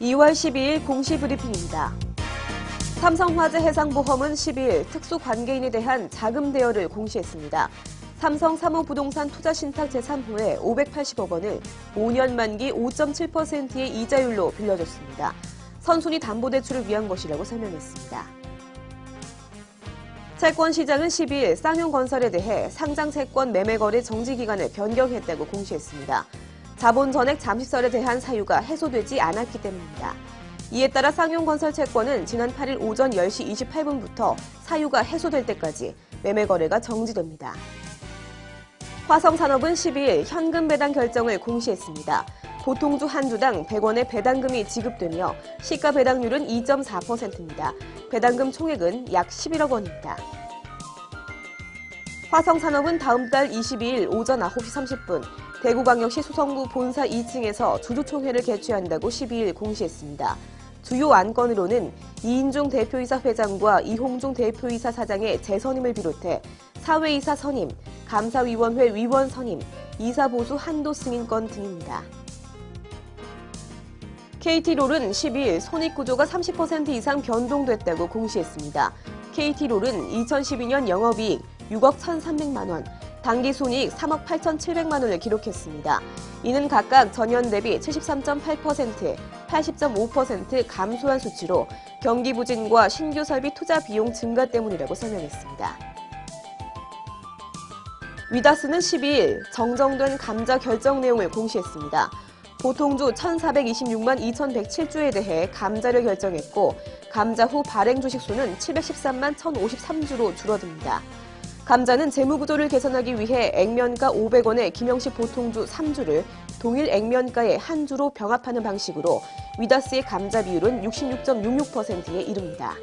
2월 12일 공시 브리핑입니다. 삼성화재 해상보험은 12일 특수 관계인에 대한 자금 대여를 공시했습니다. 삼성 사무부동산 투자신탁 제3호에 580억 원을 5년 만기 5.7%의 이자율로 빌려줬습니다. 선순위 담보대출을 위한 것이라고 설명했습니다. 채권 시장은 12일 쌍용건설에 대해 상장 채권 매매 거래 정지 기간을 변경했다고 공시했습니다. 자본 전액 잠식설에 대한 사유가 해소되지 않았기 때문입니다. 이에 따라 쌍용건설 채권은 지난 8일 오전 10시 28분부터 사유가 해소될 때까지 매매 거래가 정지됩니다. 화성산업은 12일 현금 배당 결정을 공시했습니다. 보통주 한 주당 100원의 배당금이 지급되며 시가 배당률은 2.4%입니다. 배당금 총액은 약 11억 원입니다. 화성산업은 다음 달 22일 오전 9시 30분 대구광역시 수성구 본사 2층에서 주주총회를 개최한다고 12일 공시했습니다. 주요 안건으로는 이인중 대표이사 회장과 이홍중 대표이사 사장의 재선임을 비롯해 사회이사 선임, 감사위원회 위원 선임, 이사 보수 한도 승인권 등입니다. KT롤은 12일 손익구조가 30% 이상 변동됐다고 공시했습니다. KT롤은 2012년 영업이익 6억 1,300만 원, 당기순이익 3억 8,700만 원을 기록했습니다. 이는 각각 전년 대비 73.8%, 80.5% 감소한 수치로 경기 부진과 신규 설비 투자 비용 증가 때문이라고 설명했습니다. 위다스는 12일 정정된 감자 결정 내용을 공시했습니다. 보통주 1,426만 2,107주에 대해 감자를 결정했고 감자 후 발행 주식 수는 713만 1,053주로 줄어듭니다. 감자는 재무구조를 개선하기 위해 액면가 500원의 김영식 보통주 3주를 동일 액면가의 한 주로 병합하는 방식으로 위다스의 감자 비율은 66.66%에 이릅니다.